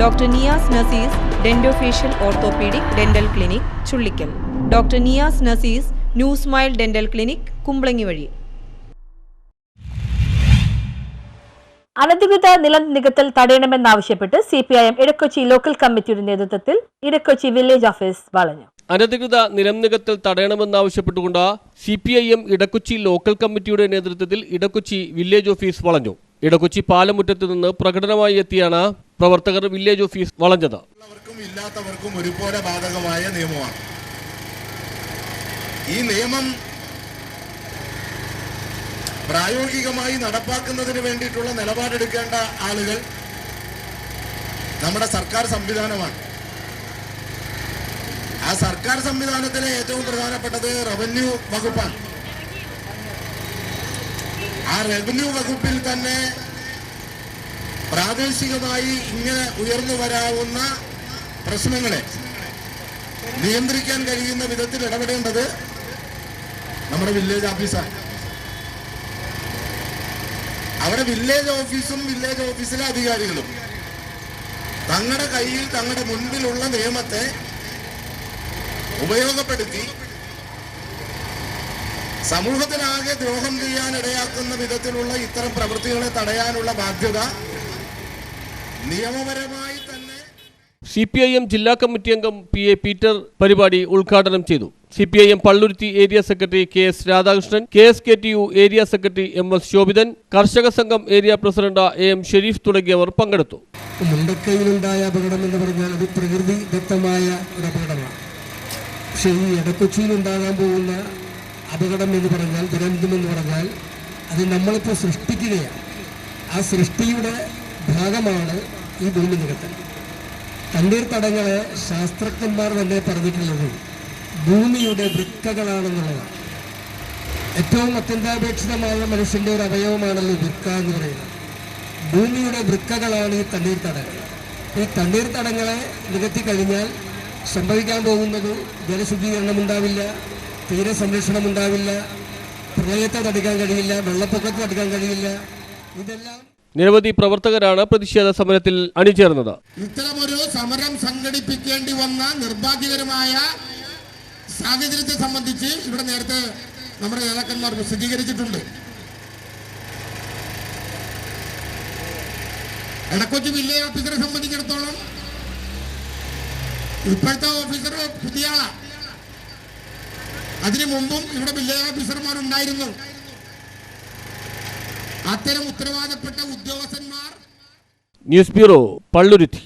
Doctor Niyas Nasees dentofacial orthopaedic dental clinic Chullikkal. Doctor Niyas Nasees new smile dental clinic Kumbalangi വഴി. അനധികൃത നിലം നികത്തൽ തടയണമെന്നാവശ്യപ്പെട്ട് C P I M Edakochi local കമ്മിറ്റിയുടെ നേതൃത്വത്തിൽ Edakochi village office വളഞ്ഞു. അനധികൃത നിലം നികത്തൽ തടയണമെന്നാവശ്യപ്പെട്ടുകൊണ്ട് C P I M Edakochi local കമ്മിറ്റിയുടെ നേതൃത്വത്തിൽ ഇടക്കൊച്ചി വില്ലേജ് ഓഫീസ് വളഞ്ഞു. ഇടക്കൊച്ചി പാലമുറ്റത്ത് നിന്ന് പ്രകടനമായി എത്തിയാണ് പ്രവർത്തകർ വില്ലേജ് ഓഫീസ് വളഞ്ഞത്. ഇല്ലാത്തവർക്കും ഒരുപോലെ ബാധകമായ നിയമമാണ്. ഈ നിയമം പ്രായോഗികമായി നടപ്പാക്കുന്നതിന് വേണ്ടിയിട്ടുള്ള നിലപാടെടുക്കേണ്ട ആളുകൾ നമ്മുടെ സർക്കാർ സംവിധാനമാണ്. ആ സർക്കാർ സംവിധാനത്തിലെ ഏറ്റവും പ്രധാനപ്പെട്ടത് റവന്യൂ വകുപ്പാണ്. ആ റവന്യൂ വകുപ്പിൽ തന്നെ പ്രാദേശികമായി ഇങ്ങനെ ഉയർന്നു വരാവുന്ന പ്രശ്നങ്ങളെ നിയന്ത്രിക്കാൻ കഴിയുന്ന വിധത്തിൽ ഇടപെടേണ്ടത് നമ്മുടെ വില്ലേജ് ഓഫീസാണ്. അവിടെ വില്ലേജ് ഓഫീസും വില്ലേജ് ഓഫീസിലെ അധികാരികളും തങ്ങളുടെ കയ്യിൽ തങ്ങളുടെ മുൻപിലുള്ള നിയമത്തെ ഉപയോഗപ്പെടുത്തി സമൂഹത്തിനാകെ ദ്രോഹം ചെയ്യാൻ ഇടയാക്കുന്ന വിധത്തിലുള്ള ഇത്തരം പ്രവൃത്തികളെ തടയാനുള്ള ബാധ്യത നിയമപരമായി തന്നെ സി പി ഐ എം ജില്ലാ കമ്മിറ്റി അംഗം പി എ പീറ്റർ പരിപാടി ഉദ്ഘാടനം ചെയ്തു. C P I M Palluruthy area secretary K S Radhakrishnan K S K T U area secretary M S Shobhithan കർഷക സംഘം area president A M Sharif തുടങ്ങിയവർ പങ്കെടുത്തു. മുണ്ടക്കയിലുണ്ടായ അപകടം എന്ന് പറഞ്ഞാൽ അത് പ്രകൃതിദത്തമായ ഒരു അപകടമാണ്. പക്ഷേ ഈ ഇടക്കൊച്ചിയിലുണ്ടാകാൻ പോകുന്ന അപകടം എന്ന് പറഞ്ഞാൽ ദുരന്തം എന്ന് പറഞ്ഞാൽ അത് നമ്മളിപ്പോൾ സൃഷ്ടിക്കുകയാണ്. ആ സൃഷ്ടിയുടെ ഭാഗമാണ് ഈ ഭൂമി നികത്തൽ തണ്ണീർത്തടങ്ങളെ ശാസ്ത്രജ്ഞന്മാർ തന്നെ പറഞ്ഞിട്ടുള്ളത് ഭൂമിയുടെ വൃക്കകളാണെന്നുള്ളതാണ്. ഏറ്റവും അത്യന്താപേക്ഷിതമായ മനുഷ്യന്റെ ഒരു അവയവമാണല്ലോ വൃക്ക എന്ന് പറയുന്നത്. ഭൂമിയുടെ വൃക്കകളാണ് ഈ തണ്ണീർത്തടങ്ങൾ. ഈ തണ്ണീർത്തടങ്ങളെ നികത്തി കഴിഞ്ഞാൽ സംഭവിക്കാൻ പോകുന്നത് ജലശുദ്ധീകരണം ഉണ്ടാവില്ല തീരസംരക്ഷണം ഉണ്ടാവില്ല പ്രളയത്തെ തടുക്കാൻ കഴിയില്ല വെള്ളപ്പൊക്കത്തെ തടുക്കാൻ കഴിയില്ല. ഇതെല്ലാം നിരവധി പ്രവർത്തകരാണ് പ്രതിഷേധ സമരത്തിൽ അണിചേർന്നത്. ഇത്തരമൊരു സമരം സംഘടിപ്പിക്കേണ്ടി വന്ന നിർഭാഗ്യകരമായ സാഹചര്യത്തെ സംബന്ധിച്ച് ഇവിടെ നേരത്തെ നമ്മുടെ നേതാക്കന്മാർ വിശദീകരിച്ചിട്ടുണ്ട് എടക്കൊച്ചി വില്ലേജ് ഓഫീസറെ സംബന്ധിച്ചിടത്തോളം ഇപ്പോഴത്തെ ഓഫീസർ പുതിയ അതിനു മുമ്പും ഇവിടെ വില്ലേജ് ഓഫീസർമാരുണ്ടായിരുന്നു. അത്തരം ഉത്തരവാദപ്പെട്ട ഉദ്യോഗസ്ഥന്മാർ ന്യൂസ് ബ്യൂറോ പള്ളുരുത്തി.